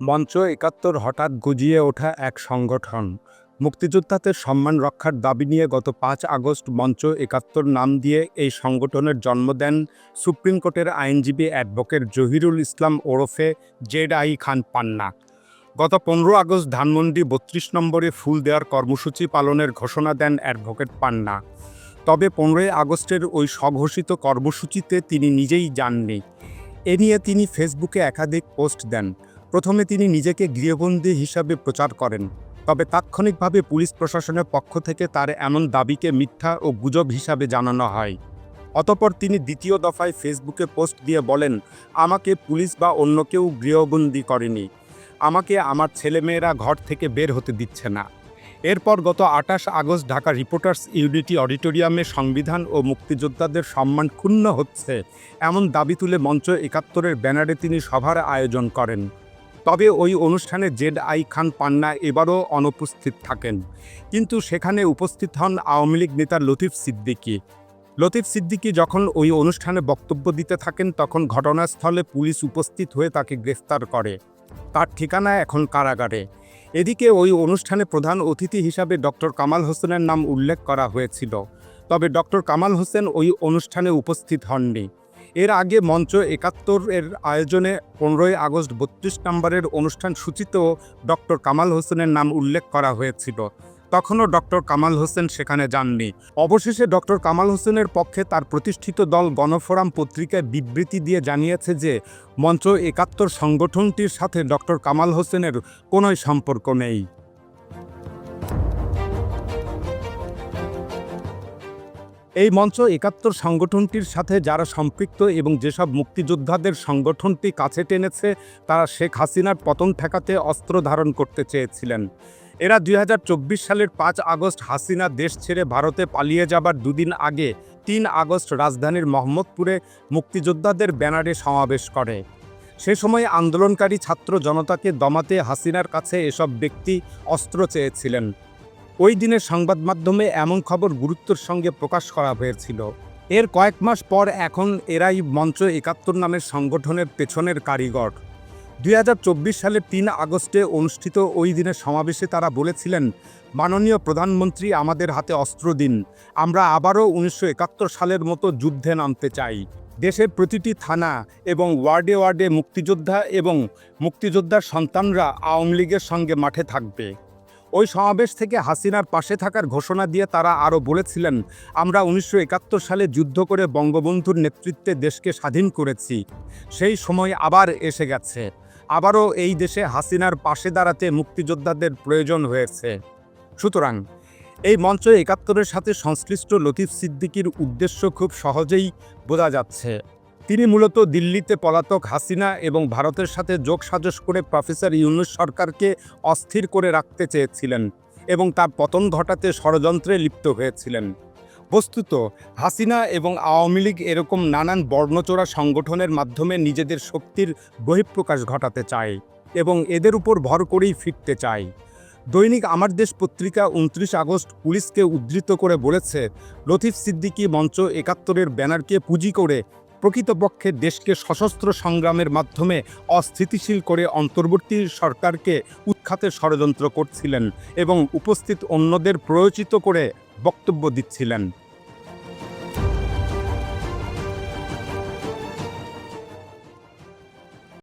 মঞ্চ একাত্তর হঠাৎ গুজিয়ে ওঠা এক সংগঠন। মুক্তিযোদ্ধাদের সম্মান রক্ষার দাবি নিয়ে গত পাঁচ আগস্ট মঞ্চ একাত্তর নাম দিয়ে এই সংগঠনের জন্ম দেন সুপ্রিম কোর্টের আইনজীবী অ্যাডভোকেট জহিরুল ইসলাম ওরফে জেড আই খান পান্না। গত পনেরো আগস্ট ধানমন্ডি বত্রিশ নম্বরে ফুল দেওয়ার কর্মসূচি পালনের ঘোষণা দেন অ্যাডভোকেট পান্না। তবে পনেরোই আগস্টের ওই স্বঘোষিত কর্মসূচিতে তিনি নিজেই যাননি। এ নিয়ে তিনি ফেসবুকে একাধিক পোস্ট দেন। প্রথমে তিনি নিজেকে গৃহবন্দী হিসাবে প্রচার করেন, তবে তাৎক্ষণিকভাবে পুলিশ প্রশাসনের পক্ষ থেকে তার এমন দাবিকে মিথ্যা ও গুজব হিসাবে জানানো হয়। অতপর তিনি দ্বিতীয় দফায় ফেসবুকে পোস্ট দিয়ে বলেন, আমাকে পুলিশ বা অন্য কেউ গৃহবন্দী করেনি। আমাকে আমার ছেলেমেয়েরা ঘর থেকে বের হতে দিচ্ছে না। এরপর গত আঠাশ আগস্ট ঢাকা রিপোর্টার্স ইউনিটি অডিটোরিয়ামে সংবিধান ও মুক্তিযোদ্ধাদের সম্মান ক্ষুণ্ণ হচ্ছে, এমন দাবি তুলে মঞ্চ একাত্তরের ব্যানারে তিনি সভার আয়োজন করেন। তবে ওই অনুষ্ঠানে জেড আই খান পান্না এবারও অনুপস্থিত থাকেন। কিন্তু সেখানে উপস্থিত হন আওয়ামী লীগ নেতা লতিফ সিদ্দিকী। লতিফ সিদ্দিকী যখন ওই অনুষ্ঠানে বক্তব্য দিতে থাকেন, তখন ঘটনাস্থলে পুলিশ উপস্থিত হয়ে তাকে গ্রেফতার করে। তার ঠিকানা এখন কারাগারে। এদিকে ওই অনুষ্ঠানে প্রধান অতিথি হিসাবে ডক্টর কামাল হোসেনের নাম উল্লেখ করা হয়েছিল। তবে ডক্টর কামাল হোসেন ওই অনুষ্ঠানে উপস্থিত হননি। এর আগে মঞ্চ একাত্তর এর আয়োজনে পনেরোই আগস্ট বত্রিশ নম্বরের অনুষ্ঠান সূচিতেও ডক্টর কামাল হোসেনের নাম উল্লেখ করা হয়েছিল। তখনও ডক্টর কামাল হোসেন সেখানে যাননি। অবশেষে ডক্টর কামাল হোসেনের পক্ষে তার প্রতিষ্ঠিত দল গণফোরাম পত্রিকায় বিবৃতি দিয়ে জানিয়েছে যে, মঞ্চ একাত্তর সংগঠনটির সাথে ডক্টর কামাল হোসেনের কোনোই সম্পর্ক নেই। এই মঞ্চ একাত্তর সংগঠনটির সাথে যারা সম্পৃক্ত এবং যেসব মুক্তিযোদ্ধাদের সংগঠনটি কাছে টেনেছে, তারা শেখ হাসিনার পতন ঠেকাতে অস্ত্র ধারণ করতে চেয়েছিলেন। এরা দুই হাজার চব্বিশ সালের পাঁচ আগস্ট হাসিনা দেশ ছেড়ে ভারতে পালিয়ে যাবার দুদিন আগে তিন আগস্ট রাজধানীর মোহাম্মদপুরে মুক্তিযোদ্ধাদের ব্যানারে সমাবেশ করে। সে সময় আন্দোলনকারী ছাত্র জনতাকে দমাতে হাসিনার কাছে এসব ব্যক্তি অস্ত্র চেয়েছিলেন। ওই দিনের সংবাদ মাধ্যমে এমন খবর গুরুত্বের সঙ্গে প্রকাশ করা হয়েছিল। এর কয়েক মাস পর এখন এরাই মঞ্চ একাত্তর নামের সংগঠনের পেছনের কারিগর। দুই হাজার চব্বিশ সালের তিন আগস্টে অনুষ্ঠিত ওই দিনের সমাবেশে তারা বলেছিলেন, মাননীয় প্রধানমন্ত্রী, আমাদের হাতে অস্ত্র দিন। আমরা আবারও উনিশশো একাত্তর সালের মতো যুদ্ধে নামতে চাই। দেশের প্রতিটি থানা এবং ওয়ার্ডে ওয়ার্ডে মুক্তিযোদ্ধা এবং মুক্তিযোদ্ধার সন্তানরা আওয়ামী লীগের সঙ্গে মাঠে থাকবে। ওই সমাবেশ থেকে হাসিনার পাশে থাকার ঘোষণা দিয়ে তারা আরও বলেছিলেন, আমরা উনিশশো একাত্তর সালে যুদ্ধ করে বঙ্গবন্ধুর নেতৃত্বে দেশকে স্বাধীন করেছি। সেই সময় আবার এসে গেছে। আবারও এই দেশে হাসিনার পাশে দাঁড়াতে মুক্তিযোদ্ধাদের প্রয়োজন হয়েছে। সুতরাং এই মঞ্চ একাত্তরের সাথে সংশ্লিষ্ট লতিফ সিদ্দিকির উদ্দেশ্য খুব সহজেই বোঝা যাচ্ছে। তিনি মূলত দিল্লিতে পলাতক হাসিনা এবং ভারতের সাথে যোগসাজশ করে প্রফেসর ইউনুস সরকারকে অস্থির করে রাখতে চেয়েছিলেন এবং তার পতন ঘটাতে ষড়যন্ত্রে লিপ্ত হয়েছিলেন। বস্তুত, হাসিনা এবং আওয়ামী লীগ এরকম নানান বর্ণচোরা সংগঠনের মাধ্যমে নিজেদের শক্তির বহিঃপ্রকাশ ঘটাতে চায় এবং এদের উপর ভর করেই ফিরতে চায়। দৈনিক আমার দেশ পত্রিকা উনত্রিশ আগস্ট পুলিশকে উদ্ধৃত করে বলেছে, লতিফ সিদ্দিকি মঞ্চ একাত্তরের ব্যানারকে পুঁজি করে প্রকৃতপক্ষে দেশকে সশস্ত্র সংগ্রামের মাধ্যমে অস্থিতিশীল করে অন্তর্বর্তী সরকারকে উৎখাতে ষড়যন্ত্র করছিলেন এবং উপস্থিত অন্যদের প্রয়োজিত করে বক্তব্য দিচ্ছিলেন।